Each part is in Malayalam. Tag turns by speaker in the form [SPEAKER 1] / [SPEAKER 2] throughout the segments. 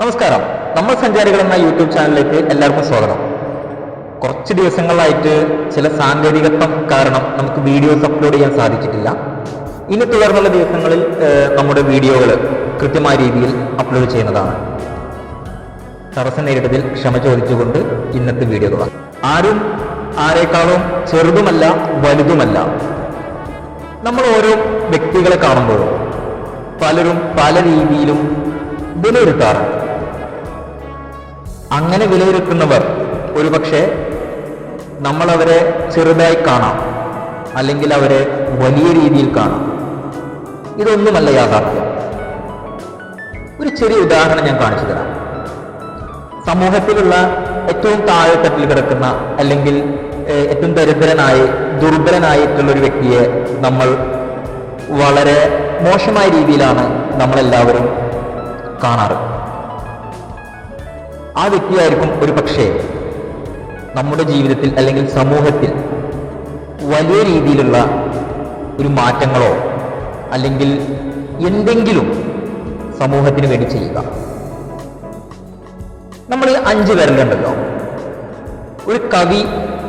[SPEAKER 1] നമസ്കാരം. നമ്മൾ സഞ്ചാരികൾ എന്ന യൂട്യൂബ് ചാനലിലേക്ക് എല്ലാവർക്കും സ്വാഗതം. കുറച്ച് ദിവസങ്ങളായിട്ട് ചില സാങ്കേതികത്വം കാരണം നമുക്ക് വീഡിയോസ് അപ്ലോഡ് ചെയ്യാൻ സാധിച്ചിട്ടില്ല. ഇനി തുടർന്നുള്ള ദിവസങ്ങളിൽ നമ്മുടെ വീഡിയോകൾ കൃത്യമായ രീതിയിൽ അപ്ലോഡ് ചെയ്യുന്നതാണ്. തടസ്സം നേരിട്ടതിൽ ക്ഷമ ചോദിച്ചുകൊണ്ട് ഇന്നത്തെ വീഡിയോ തുടങ്ങാം. ആരും ആരെക്കാളും ചെറുതുമല്ല വലുതുമല്ല. നമ്മൾ ഓരോ വ്യക്തികളെ കാണുമ്പോഴും പലരും പല രീതിയിലും വിലയിരുത്താറുണ്ട്. അങ്ങനെ വിലയിരുത്തുന്നവർ ഒരുപക്ഷെ നമ്മളവരെ ചെറുതായി കാണാം. അല്ലെങ്കിൽ അവരെ വലിയ രീതിയിൽ കാണാം. ഇതൊന്നുമല്ല യാഥാർത്ഥ്യം. ഒരു ചെറിയ ഉദാഹരണം ഞാൻ കാണിച്ചു തരാം. സമൂഹത്തിലുള്ള ഏറ്റവും താഴെത്തട്ടിൽ കിടക്കുന്ന അല്ലെങ്കിൽ ഏറ്റവും ദരിദ്രനായി ദുർബലനായിട്ടുള്ള ഒരു വ്യക്തിയെ നമ്മൾ വളരെ മോശമായ രീതിയിലാണ് നമ്മളെല്ലാവരും കാണാറ്. ആ വ്യക്തിയായിരിക്കും ഒരു പക്ഷേ നമ്മുടെ ജീവിതത്തിൽ അല്ലെങ്കിൽ സമൂഹത്തിൽ വലിയ രീതിയിലുള്ള ഒരു മാറ്റങ്ങളോ അല്ലെങ്കിൽ എന്തെങ്കിലും സമൂഹത്തിന് വേണ്ടി ചെയ്യുക. നമ്മൾ അഞ്ച് വിരലുണ്ടല്ലോ ഒരു കവി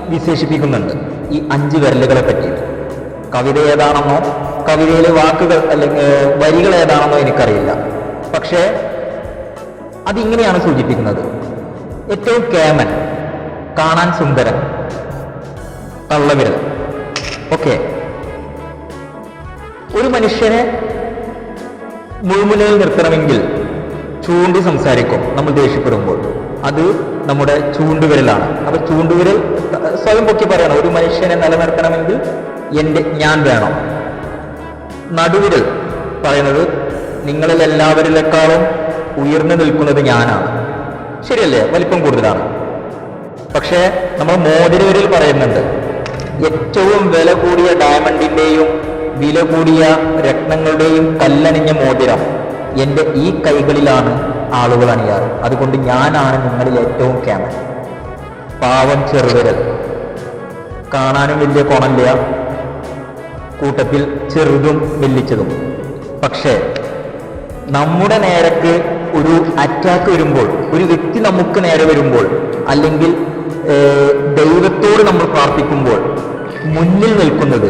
[SPEAKER 1] വിശേഷിപ്പിക്കുന്നുണ്ട് ഈ അഞ്ച് വിരലുകളെ പറ്റിയിട്ട്. കവിത ഏതാണെന്നോ കവിതയിലെ വാക്കുകൾ അല്ലെങ്കിൽ വരികൾ ഏതാണെന്നോ എനിക്കറിയില്ല. പക്ഷേ അതിങ്ങനെയാണ് സൂചിപ്പിക്കുന്നത്. ഏറ്റവും കേമൻ കാണാൻ സുന്ദരൻ കള്ളവിരൽ. ഓക്കെ. ഒരു മനുഷ്യനെ മുഴുമുനയിൽ നിർത്തണമെങ്കിൽ ചൂണ്ടി സംസാരിക്കും നമ്മൾ ദേഷ്യപ്പെടുമ്പോൾ. അത് നമ്മുടെ ചൂണ്ടുവിരലാണ്. അപ്പൊ ചൂണ്ടുവിരൽ സ്വയം പൊക്കി പറയണം ഒരു മനുഷ്യനെ നിലനിർത്തണമെങ്കിൽ എന്റെ ഞാൻ വേണം. നടുവിരൽ പറയുന്നത് നിങ്ങളിൽ എല്ലാവരിലേക്കാളും ഉയർന്നു നിൽക്കുന്നത് ഞാനാണ്. ശരിയല്ലേ? വലിപ്പം കൂടുതലാണ്. പക്ഷേ നമ്മൾ മോതിരവരിൽ പറയുന്നുണ്ട്. ഏറ്റവും വില കൂടിയ ഡയമണ്ടിന്റെയും വില കൂടിയ രത്നങ്ങളുടെയും കല്ലണിഞ്ഞ മോതിരം എന്റെ ഈ കൈകളിലാണ് ആളുകൾ അണിയാറ്. അതുകൊണ്ട് ഞാനാണ് നിങ്ങളിൽ ഏറ്റവും ക്യാമൻ പാവം ചെറുവിരൽ. കാണാനും വലിയ കോണല്ല കൂട്ടത്തിൽ ചെറുതും വെല്ലിച്ചതും. പക്ഷേ നമ്മുടെ നേരക്ക് ഒരു അറ്റാക്ക് വരുമ്പോൾ ഒരു വ്യക്തി നമുക്ക് നേരെ വരുമ്പോൾ അല്ലെങ്കിൽ ദൈവത്തോട് നമ്മൾ പ്രാർത്ഥിക്കുമ്പോൾ മുന്നിൽ നിൽക്കുന്നത്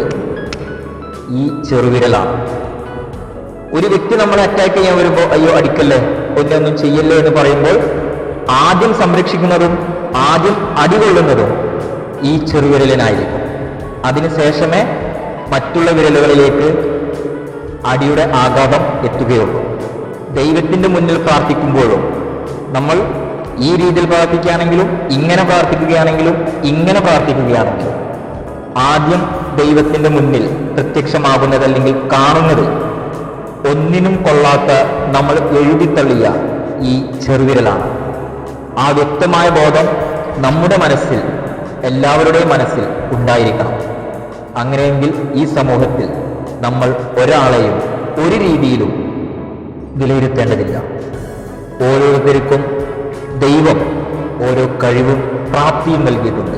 [SPEAKER 1] ഈ ചെറുവിരലാണ്. ഒരു വ്യക്തി നമ്മളെ അറ്റാക്ക് ചെയ്യാൻ വരുമ്പോൾ അയ്യോ അടിക്കല്ലേ? ഒന്നൊന്നും ചെയ്യല്ലേ? എന്ന് പറയുമ്പോൾ ആദ്യം സംരക്ഷിക്കുന്നതും ആദ്യം അടികൊള്ളുന്നതും ഈ ചെറുവിരലിനായിരിക്കും. അതിനുശേഷമേ മറ്റുള്ള വിരലുകളിലേക്ക് അടിയുടെ ആഘാതം എത്തുകയുള്ളൂ. ദൈവത്തിന്റെ മുന്നിൽ പ്രാർത്ഥിക്കുമ്പോഴും നമ്മൾ ഈ രീതിയിൽ പ്രാർത്ഥിക്കുകയാണെങ്കിലും ഇങ്ങനെ പ്രാർത്ഥിക്കുകയാണെങ്കിലും ഇങ്ങനെ പ്രാർത്ഥിക്കുകയാണെങ്കിലും ആദ്യം ദൈവത്തിന്റെ മുന്നിൽ പ്രത്യക്ഷമാകുന്നത് അല്ലെങ്കിൽ കാണുന്നത് ഒന്നിനും കൊള്ളാത്ത നമ്മൾ എഴുതിത്തള്ളിയ ഈ ചെറുവിരലാണ്. ആ വ്യക്തമായ ബോധം നമ്മുടെ മനസ്സിൽ എല്ലാവരുടെയും മനസ്സിൽ ഉണ്ടായിരിക്കണം. അങ്ങനെയെങ്കിൽ ഈ സമൂഹത്തിൽ നമ്മൾ ഒരാളെയും ഒരു രീതിയിലും വിലയിരുത്തേണ്ടതില്ല. ഓരോരുത്തർക്കും ദൈവം ഓരോ കഴിവും പ്രാപ്തിയും നൽകിയിട്ടുണ്ട്.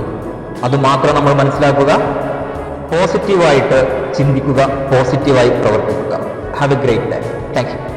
[SPEAKER 1] അതുമാത്രം നമ്മൾ മനസ്സിലാക്കുക പോസിറ്റീവായിട്ട് ചിന്തിക്കുക പോസിറ്റീവായി പ്രവർത്തിക്കുക. Have a great day thank you